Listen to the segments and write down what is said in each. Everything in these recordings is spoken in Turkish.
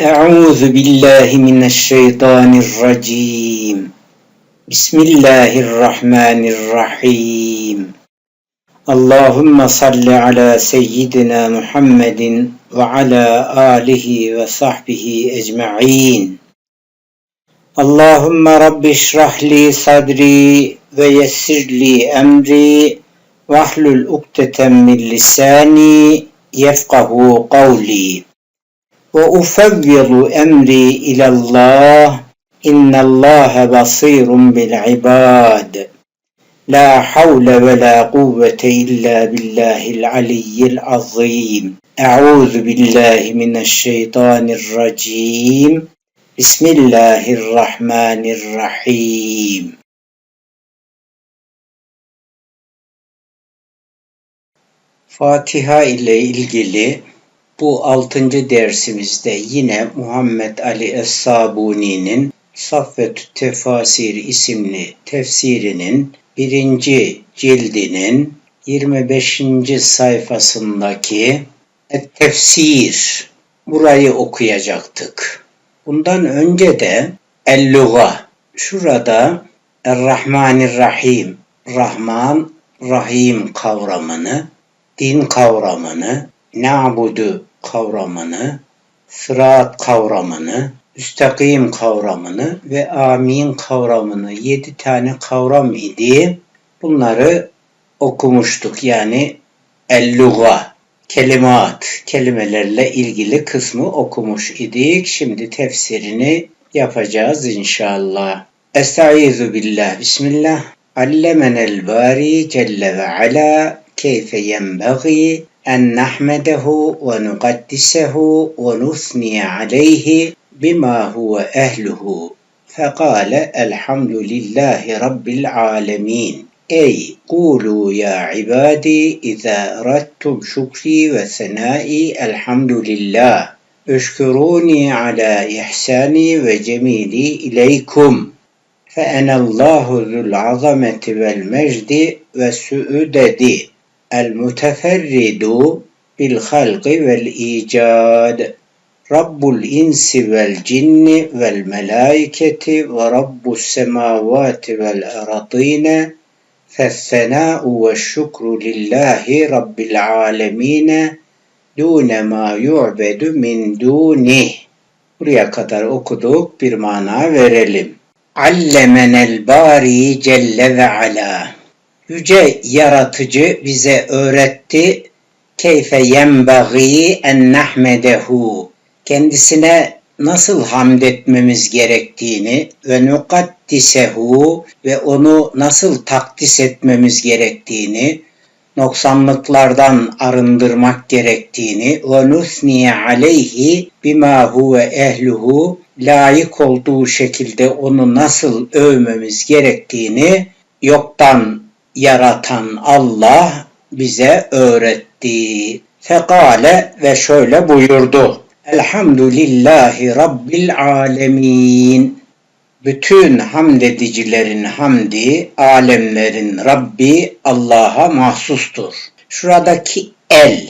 أعوذ بالله من الشيطان الرجيم. بسم الله الرحمن الرحيم. اللهم صل على سيدنا محمد وعلى آله وصحبه أجمعين. اللهم رب اشرح لي صدري ويسر لي أمري واحلل عقدة من لساني يفقه قولي. وأفوض أمري إلى الله إن الله بصير بالعباد لا حول ولا قوة إلا بالله العلي العظيم أعوذ بالله من الشيطان الرجيم بسم الله الرحمن الرحيم Fatiha ile ilgili bu altıncı dersimizde yine Muhammed Ali Es-Sabuni'nin Saffetü Tefasir isimli tefsirinin birinci cildinin 25. sayfasındaki tefsir burayı okuyacaktık. Bundan önce de El-Luga şurada Er-Rahmanir-Rahim Rahman Rahim kavramını din kavramını, na'budu kavramını, sırat kavramını, müstakim kavramını ve amin kavramını yedi tane kavram idi. Bunları okumuştuk yani elluga kelimat kelimelerle ilgili kısmı okumuş idik. Şimdi tefsirini yapacağız inşallah. Estaizu billah. Bismillah. Allemenel bari celle ve ala keyfe yenbeği أن نحمده ونقدسه ونثني عليه بما هو أهله. فقال الحمد لله رب العالمين. أي قولوا يا عبادي إذا أردتم شكري وثنائي الحمد لله. اشكروني على إحساني وجميلي إليكم. فأنا الله ذو العظمة والمجد والسؤدد. المتفرد بالخلق والإيجاد رب الإنس والجن والملائكة ورب السماوات والأرضين فالثناء والشكر لله رب العالمين دون ما يعبد من دونه Buraya kadar okuduk bir mana verelim. Allemenel bari celle ve ala. Yüce yaratıcı bize öğretti. Keyfe yenbagi en nahmedehu. Kendisine nasıl hamd etmemiz gerektiğini ve nukaddisehu ve onu nasıl takdis etmemiz gerektiğini, noksanlıklardan arındırmak gerektiğini ve nusniye aleyhi bima huve ehluhu layık olduğu şekilde onu nasıl övmemiz gerektiğini yoktan yaratan Allah bize öğretti. Fekale ve şöyle buyurdu. Elhamdülillahi Rabbil alemin. Bütün hamd edicilerin hamdi, alemlerin Rabbi Allah'a mahsustur. Şuradaki el,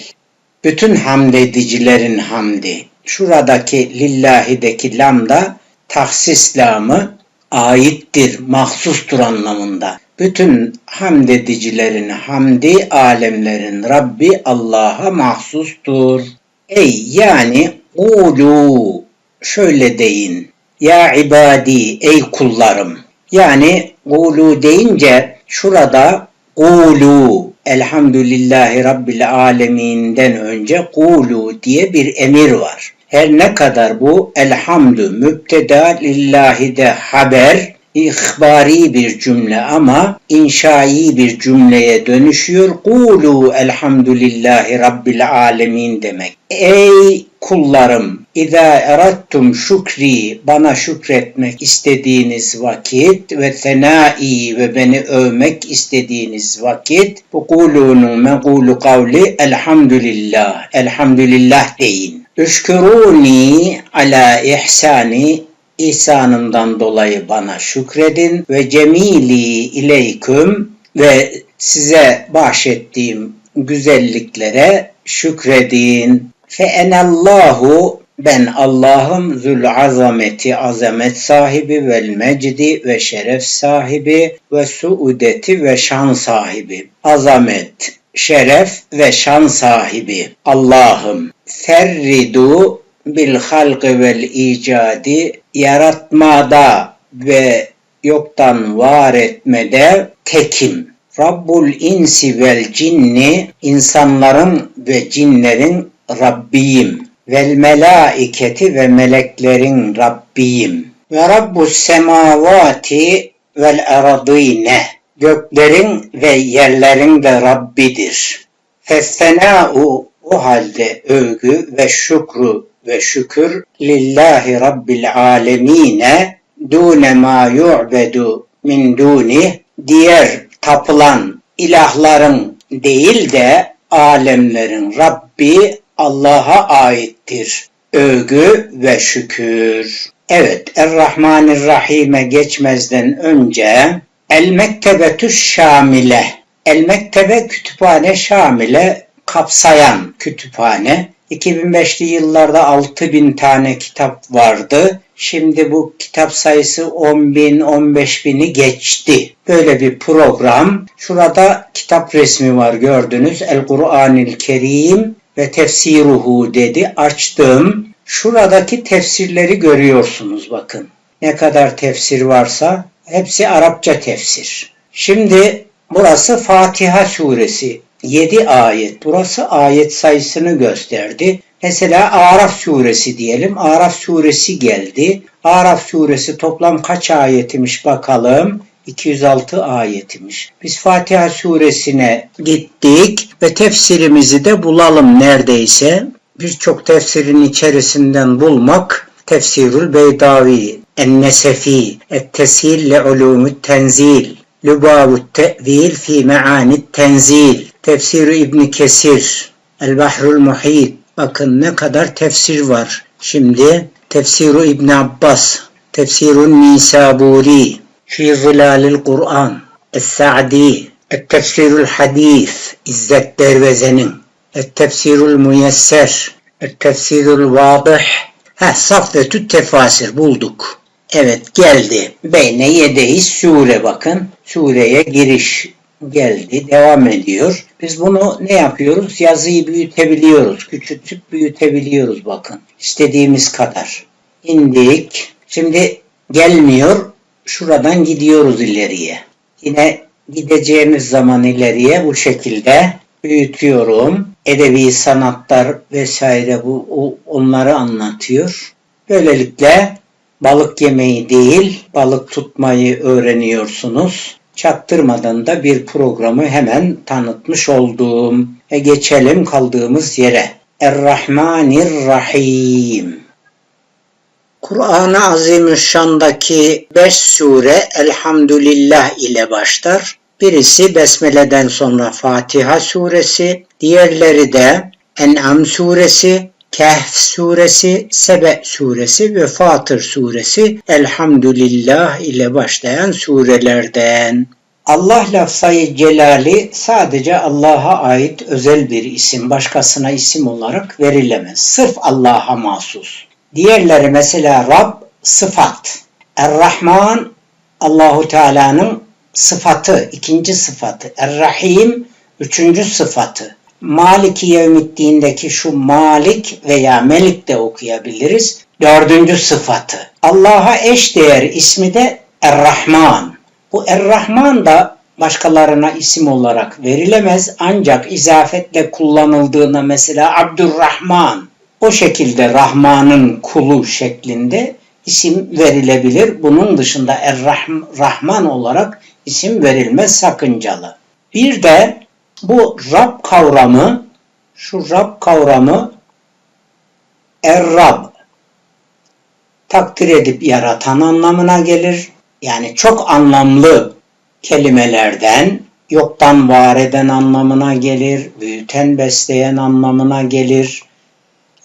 bütün hamd edicilerin hamdi. Şuradaki lillahideki lam da tahsis lamı aittir, mahsustur anlamında. Bütün hamd edicilerin hamdi, alemlerin Rabbi Allah'a mahsustur. Ey yani ulu şöyle deyin. Ya ibadi ey kullarım. Yani ulu deyince şurada ulu elhamdülillahi rabbil aleminden önce kulu diye bir emir var. Her ne kadar bu elhamdü müpteda lillahi de haber ihbari bir cümle ama inşai bir cümleye dönüşüyor. Kulu elhamdülillahi rabbil alemin demek. Ey kullarım, İza erattum şükri bana şükretmek istediğiniz vakit ve senai ve beni övmek istediğiniz vakit bu kulunun mekulu kavli elhamdülillah, elhamdülillah deyin. Üşküruni ala ihsani ihsanımdan dolayı bana şükredin ve cemili ileyküm ve size bahşettiğim güzelliklere şükredin. Fe enallahu Ben Allah'ım zül azameti azamet sahibi vel mecdi ve şeref sahibi ve suudeti ve şan sahibi. Azamet, şeref ve şan sahibi. Allah'ım ferridu bil halqı vel icadi yaratmada ve yoktan var etmede tekim. Rabbul insi vel cinni insanların ve cinlerin Rabbiyim. Vel melaiketi ve meleklerin Rabbiyim. Ve Rabbus semavati vel aradine. Göklerin ve yerlerin de Rabbidir. Fessena'u o halde övgü ve şükru ve şükür lillahi rabbil alemine dune ma yu'bedu min duni diğer tapılan ilahların değil de alemlerin Rabbi Allah'a aittir. Övgü ve şükür. Evet, Er-Rahmanir-Rahim'e geçmezden önce El Mektebetü Şamile. El Mektebe kütüphane Şamile kapsayan kütüphane. 2005'li yıllarda 6000 tane kitap vardı. Şimdi bu kitap sayısı 10 bin, 15 bini geçti. Böyle bir program. Şurada kitap resmi var gördünüz. El Kur'anil Kerim ve tefsiruhu dedi. Açtım. Şuradaki tefsirleri görüyorsunuz bakın. Ne kadar tefsir varsa hepsi Arapça tefsir. Şimdi burası Fatiha suresi. 7 ayet. Burası ayet sayısını gösterdi. Mesela Araf suresi diyelim. Araf suresi geldi. Araf suresi toplam kaç ayetimiş bakalım. 206 ayetmiş. Biz Fatiha suresine gittik ve tefsirimizi de bulalım neredeyse. Birçok tefsirin içerisinden bulmak Tefsirül Beydavi, En-Nesefi, Et-Tesil li Ulumut Tenzil, Lubavut Te'vil fi Me'anit Tenzil, Tefsir İbn Kesir, El Bahrul Muhit. Bakın ne kadar tefsir var. Şimdi Tefsiru İbn Abbas, Tefsirun Nisaburi, Fi Zilalil Kur'an, Es-Sa'di, Et-Tefsirul Hadis, İzzet Derveze'nin, Et-Tefsirul Muyesser, Et-Tefsirul Vadih, Heh, Safvetü Tefasir bulduk. Evet geldi. Beyne yedeyi sure bakın. Sureye giriş geldi. Devam ediyor. Biz bunu ne yapıyoruz? Yazıyı büyütebiliyoruz. Küçültüp büyütebiliyoruz bakın. İstediğimiz kadar. İndik. Şimdi gelmiyor. Şuradan gidiyoruz ileriye. Yine gideceğimiz zaman ileriye bu şekilde büyütüyorum. Edebi sanatlar vesaire bu onları anlatıyor. Böylelikle balık yemeyi değil, balık tutmayı öğreniyorsunuz. Çaktırmadan da bir programı hemen tanıtmış oldum. E geçelim kaldığımız yere. Er-Rahmanir-Rahim. Kur'an-ı Azimüşşan'daki 5 sure Elhamdülillah ile başlar. Birisi Besmele'den sonra Fatiha suresi, diğerleri de En'am suresi, Kehf suresi, Sebe suresi ve Fatır suresi Elhamdülillah ile başlayan surelerden. Allah lafzayı celali sadece Allah'a ait özel bir isim, başkasına isim olarak verilemez. Sırf Allah'a mahsus. Diğerleri mesela Rab sıfat. Er-Rahman Allahu Teala'nın sıfatı, ikinci sıfatı. Er-Rahim üçüncü sıfatı. Maliki Yevmiddin'deki şu Malik veya Melik de okuyabiliriz. Dördüncü sıfatı. Allah'a eş değer ismi de Er-Rahman. Bu Er-Rahman da başkalarına isim olarak verilemez ancak izafetle kullanıldığında mesela Abdurrahman o şekilde Rahman'ın kulu şeklinde isim verilebilir. Bunun dışında Er-Rahman olarak isim verilmez sakıncalı. Bir de bu Rab kavramı, şu Rab kavramı Er-Rab takdir edip yaratan anlamına gelir. Yani çok anlamlı kelimelerden yoktan var eden anlamına gelir, büyüten besleyen anlamına gelir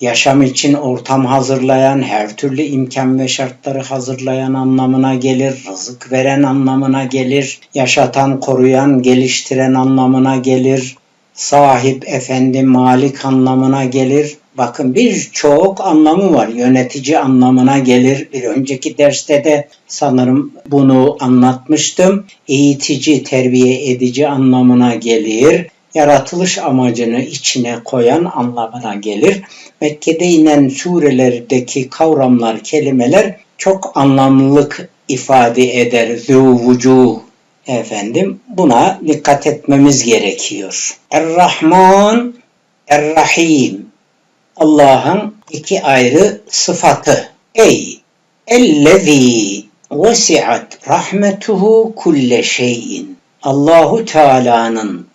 yaşam için ortam hazırlayan, her türlü imkan ve şartları hazırlayan anlamına gelir, rızık veren anlamına gelir, yaşatan, koruyan, geliştiren anlamına gelir, sahip, efendi, malik anlamına gelir. Bakın birçok anlamı var. Yönetici anlamına gelir. Bir önceki derste de sanırım bunu anlatmıştım. Eğitici, terbiye edici anlamına gelir. Yaratılış amacını içine koyan anlamına gelir. Mekke'de inen surelerdeki kavramlar, kelimeler çok anlamlılık ifade eder. Zûvucuh efendim buna dikkat etmemiz gerekiyor. Er-Rahman, Er-Rahim Allah'ın iki ayrı sıfatı. Ey ellezî vesi'at rahmetuhu kulle şeyin. Allahu Teala'nın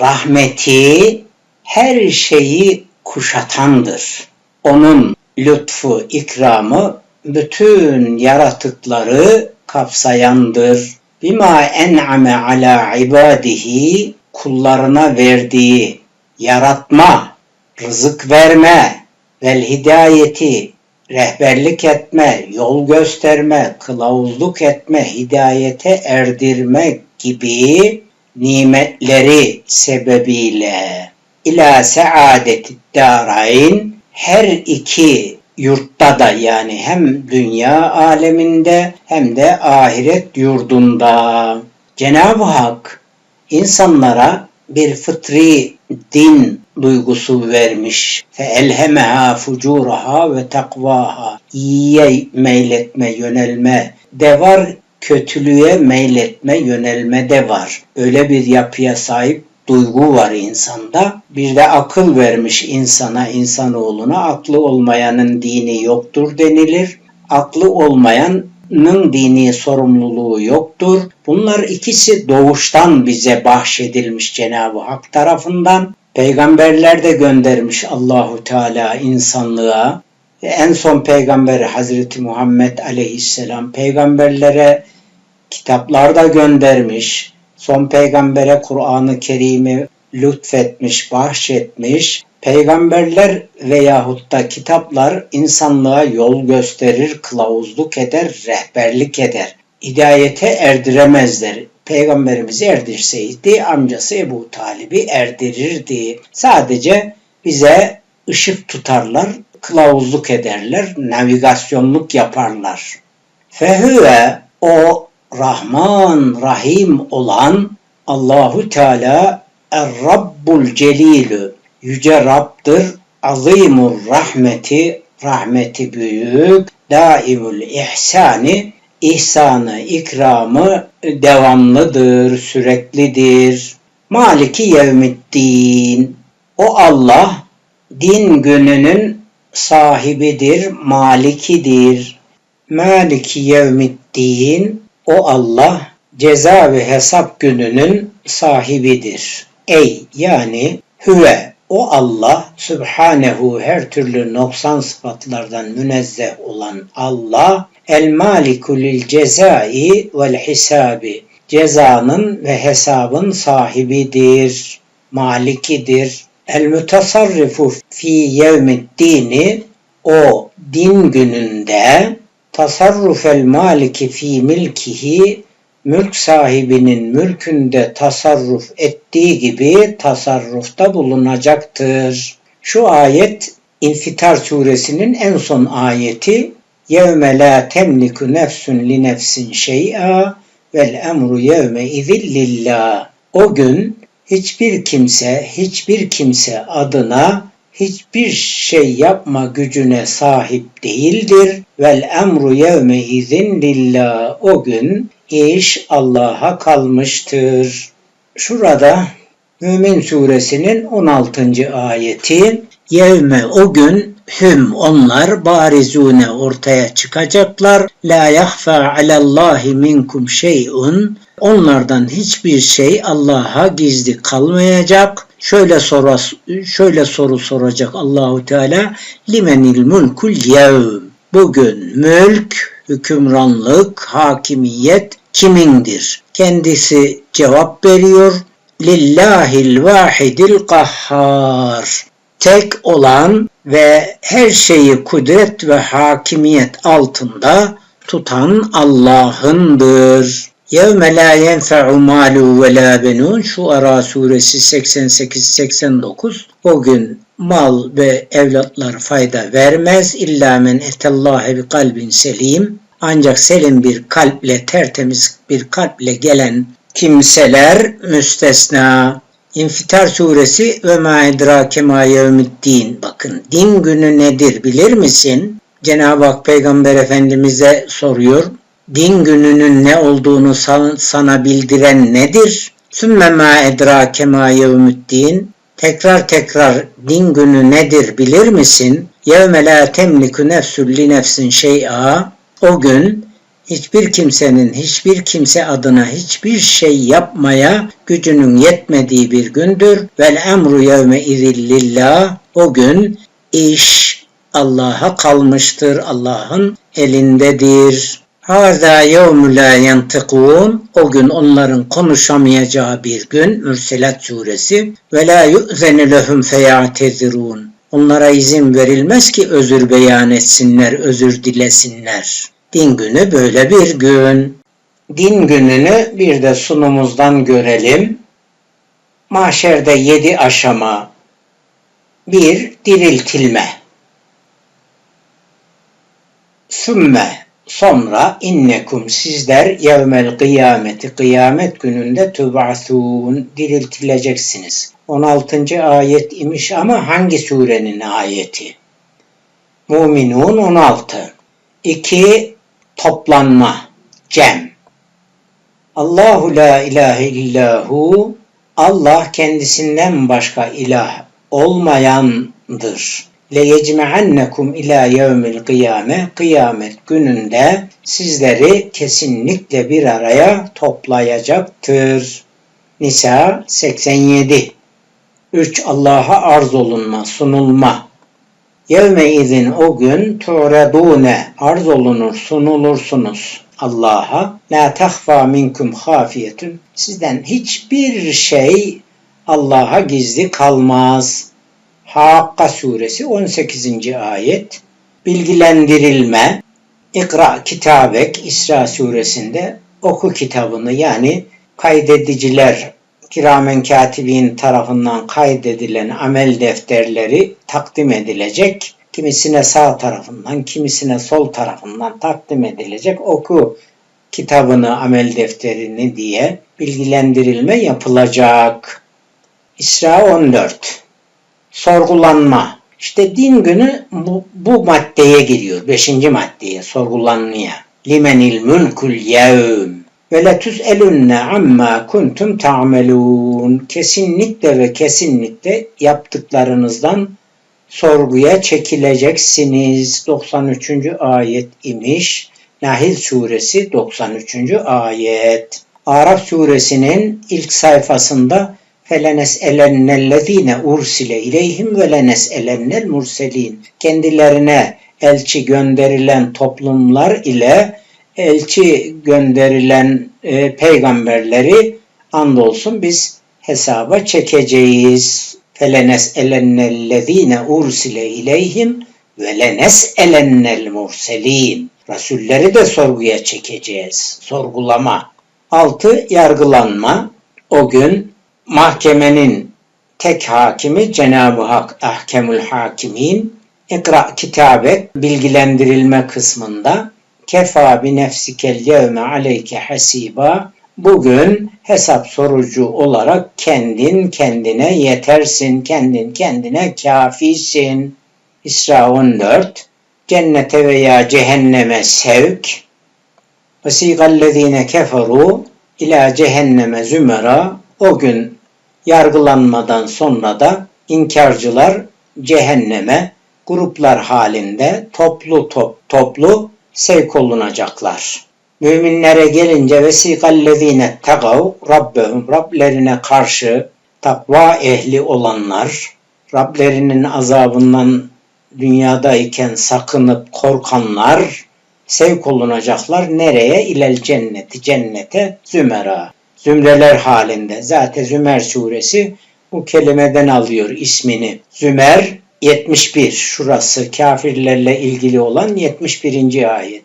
rahmeti her şeyi kuşatandır. Onun lütfu, ikramı bütün yaratıkları kapsayandır. Bima en'ame ala ibadihi kullarına verdiği yaratma, rızık verme, vel hidayeti, rehberlik etme, yol gösterme, kılavuzluk etme, hidayete erdirme gibi nimetleri sebebiyle ila saadeti darain her iki yurtta da yani hem dünya aleminde hem de ahiret yurdunda Cenab-ı Hak insanlara bir fıtri din duygusu vermiş. Fe elhemeha fucuraha ve takvaha. İyiye meyletme, yönelme de var, kötülüğe meyletme, yönelme de var. Öyle bir yapıya sahip duygu var insanda. Bir de akıl vermiş insana, insanoğluna. Aklı olmayanın dini yoktur denilir. Aklı olmayanın dini sorumluluğu yoktur. Bunlar ikisi doğuştan bize bahşedilmiş Cenab-ı Hak tarafından. Peygamberler de göndermiş Allahu Teala insanlığa. En son peygamber Hazreti Muhammed Aleyhisselam peygamberlere kitaplar da göndermiş son peygambere Kur'an-ı Kerim'i lütfetmiş, bahşetmiş. Peygamberler veyahut da kitaplar insanlığa yol gösterir, kılavuzluk eder, rehberlik eder. Hidayete erdiremezler. Peygamberimizi erdirseydi amcası Ebu Talib'i erdirirdi. Sadece bize ışık tutarlar, kılavuzluk ederler, navigasyonluk yaparlar. Fehüve o Rahman, Rahim olan Allahu Teala Er-Rabbul Celilü yüce Rabb'dır. Azimur rahmeti, rahmeti büyük, daimul ihsani, ihsanı, ikramı devamlıdır, süreklidir. Maliki yevmiddin. O Allah din gününün sahibidir, malikidir. Maliki yevmiddin o Allah ceza ve hesap gününün sahibidir. Ey yani hüve o Allah Sübhanehu her türlü noksan sıfatlardan münezzeh olan Allah el maliku lil cezai vel hisabi cezanın ve hesabın sahibidir, malikidir. El mutasarrifu fi yevmid dini o din gününde tasarrufel maliki fi milkihi mülk sahibinin mülkünde tasarruf ettiği gibi tasarrufta bulunacaktır. Şu ayet İnfitar suresinin en son ayeti yevme la temliku nefsun li nefsin şey'a vel emru yevme izillillah. O gün hiçbir kimse hiçbir kimse adına hiçbir şey yapma gücüne sahip değildir. Vel emru yevme izin lillah. O gün iş Allah'a kalmıştır. Şurada Mümin suresinin 16. ayeti Yevme o gün hüm onlar barizune ortaya çıkacaklar. La yahfa alallahi minkum şey'un Onlardan hiçbir şey Allah'a gizli kalmayacak. Şöyle soru şöyle soru soracak Allahu Teala. Limenil mulkul yevm. Bugün mülk, hükümranlık, hakimiyet kimindir? Kendisi cevap veriyor. Lillahil vahidil kahhar. Tek olan ve her şeyi kudret ve hakimiyet altında tutan Allah'ındır. La yenfe'u malu ve la benun Şuara suresi 88-89 O gün mal ve evlatlar fayda vermez. İlla men etellâhe bi kalbin selim. Ancak selim bir kalple, tertemiz bir kalple gelen kimseler müstesna. İnfitar suresi ve ma edrake ma yevmiddin. Bakın din günü nedir bilir misin? Cenab-ı Hak Peygamber Efendimiz'e soruyor. Din gününün ne olduğunu sana bildiren nedir? Sümme ma edrake ma yevmiddin. Tekrar tekrar din günü nedir bilir misin? Yevme la temliku nefsün li nefsin şey'a. O gün hiçbir kimsenin hiçbir kimse adına hiçbir şey yapmaya gücünün yetmediği bir gündür. Vel emru yevme izillillah. O gün iş Allah'a kalmıştır. Allah'ın elindedir. Hâzâ yevmü lâ yentikûn. O gün onların konuşamayacağı bir gün. Mürselat suresi. Ve lâ yu'zenu lehum. Onlara izin verilmez ki özür beyan etsinler, özür dilesinler. Din günü böyle bir gün. Din gününü bir de sunumuzdan görelim. Mahşerde yedi aşama. Bir, diriltilme. Sümme Sonra innekum sizler yevmel kıyameti kıyamet gününde tüb'athûn diriltileceksiniz. 16. ayet imiş ama hangi surenin ayeti? Muminun 16. 2. Toplanma. Cem. Allahu la ilahe illahu Allah kendisinden başka ilah olmayandır leyecme'annekum ila yevmil kıyame kıyamet gününde sizleri kesinlikle bir araya toplayacaktır. Nisa 87 3. Allah'a arz olunma, sunulma. Yevme izin o gün tu'redune arz olunur, sunulursunuz. Allah'a la tahfa minkum hafiyetun sizden hiçbir şey Allah'a gizli kalmaz. Hakka suresi 18. ayet bilgilendirilme İkra kitabek İsra suresinde oku kitabını yani kaydediciler kiramen katibin tarafından kaydedilen amel defterleri takdim edilecek. Kimisine sağ tarafından, kimisine sol tarafından takdim edilecek. Oku kitabını, amel defterini diye bilgilendirilme yapılacak. İsra 14 sorgulanma. İşte din günü bu, bu maddeye giriyor. Beşinci maddeye sorgulanmaya. Limenil mülkül yevm ve letüz elünne amma kuntum ta'melun. Kesinlikle ve kesinlikle yaptıklarınızdan sorguya çekileceksiniz. 93. ayet imiş. Nahil suresi 93. ayet. Araf suresinin ilk sayfasında felenes elennellezine ursile ileyhim ve lenes elennel murselin. Kendilerine elçi gönderilen toplumlar ile elçi gönderilen e, peygamberleri andolsun biz hesaba çekeceğiz. Felenes elennellezine ursile ileyhim ve lenes elennel murselin. Resulleri de sorguya çekeceğiz. Sorgulama. 6. Yargılanma. O gün mahkemenin tek hakimi Cenab-ı Hak Ahkemül Hakimin İkra kitabet bilgilendirilme kısmında kefa bi nefsikel yevme aleyke hasiba. Bugün hesap sorucu olarak kendin kendine yetersin, kendin kendine kafisin. İsra 14 Cennete veya cehenneme sevk. Vesigallezine keferu ila cehenneme zümera. O gün yargılanmadan sonra da inkarcılar cehenneme gruplar halinde toplu top, toplu sevk olunacaklar. Müminlere gelince vesikallezine tagav rabbehum Rablerine karşı takva ehli olanlar Rablerinin azabından dünyadayken sakınıp korkanlar sevk olunacaklar. Nereye? İlel cenneti, cennete, zümera zümreler halinde. Zaten Zümer suresi bu kelimeden alıyor ismini. Zümer 71 şurası kafirlerle ilgili olan 71. ayet.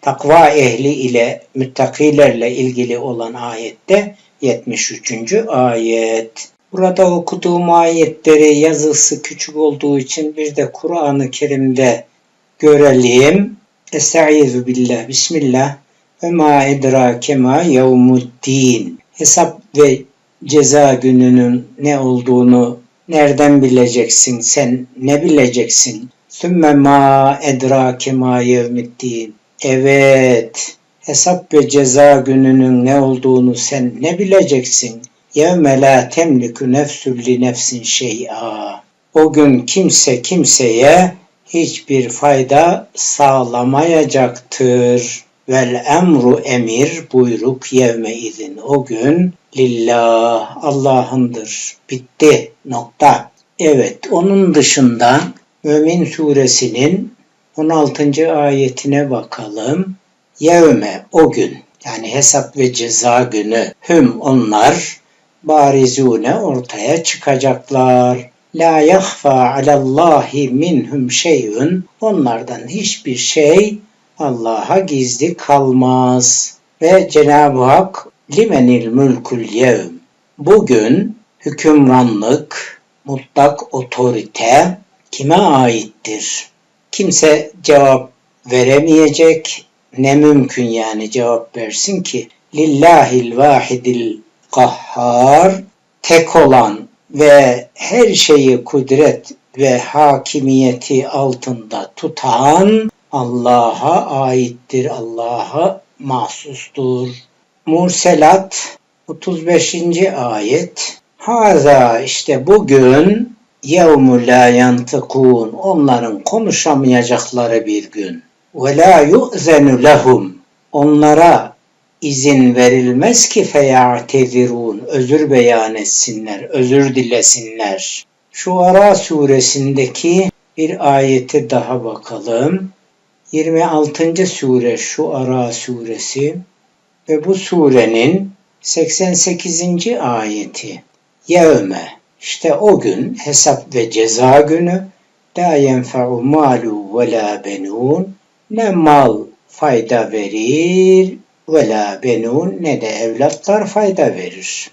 Takva ehli ile müttakilerle ilgili olan ayette 73. ayet. Burada okuduğum ayetleri yazısı küçük olduğu için bir de Kur'an-ı Kerim'de görelim. Estaizu billah, bismillah. Ve ma edrake ma yevmuddin. Hesap ve ceza gününün ne olduğunu nereden bileceksin? Sen ne bileceksin? Sümme ma edrake ma yevmuddin. Evet, hesap ve ceza gününün ne olduğunu sen ne bileceksin? Yevme la temliku nefsü li nefsin şey'a. O gün kimse kimseye hiçbir fayda sağlamayacaktır. Vel emru emir buyruk yevme izin. O gün lillah Allah'ındır. Bitti. Nokta. Evet onun dışında Mümin suresinin 16. ayetine bakalım. Yevme o gün yani hesap ve ceza günü hüm onlar barizune ortaya çıkacaklar. La yahfa alallahi minhum şeyün onlardan hiçbir şey Allah'a gizli kalmaz. Ve Cenab-ı Hak limenil mülkül yevm bugün hükümranlık, mutlak otorite kime aittir? Kimse cevap veremeyecek. Ne mümkün yani cevap versin ki? Lillahil vahidil kahhar tek olan ve her şeyi kudret ve hakimiyeti altında tutan Allah'a aittir. Allah'a mahsustur. Murselat 35. ayet Haza işte bugün yevmu la yantıkun onların konuşamayacakları bir gün. Ve la yu'zenu lehum onlara izin verilmez ki feyatezirun özür beyan etsinler, özür dilesinler. Şu Ara suresindeki bir ayete daha bakalım. 26. sure şu Ara suresi ve bu surenin 88. ayeti. Yevme işte o gün hesap ve ceza günü la yenfe'u malu ve la benun ne mal fayda verir ve la benun ne de evlatlar fayda verir.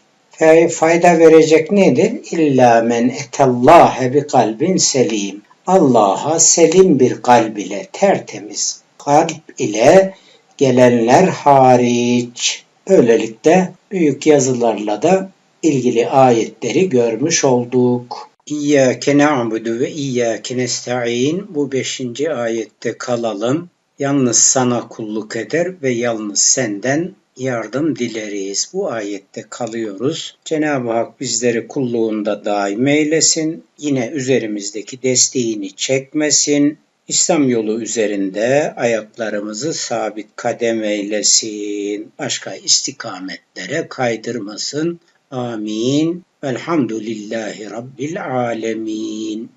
Fayda verecek nedir? İlla men etallâhe bi kalbin selim. Allah'a selim bir kalb ile tertemiz kalp ile gelenler hariç. Böylelikle büyük yazılarla da ilgili ayetleri görmüş olduk. İyyâke na'budu ve iyyâke nesta'in bu beşinci ayette kalalım. Yalnız sana kulluk eder ve yalnız senden yardım dileriz. Bu ayette kalıyoruz. Cenab-ı Hak bizleri kulluğunda daim eylesin. Yine üzerimizdeki desteğini çekmesin. İslam yolu üzerinde ayaklarımızı sabit kadem eylesin. Başka istikametlere kaydırmasın. Amin. Velhamdülillahi Rabbil alemin.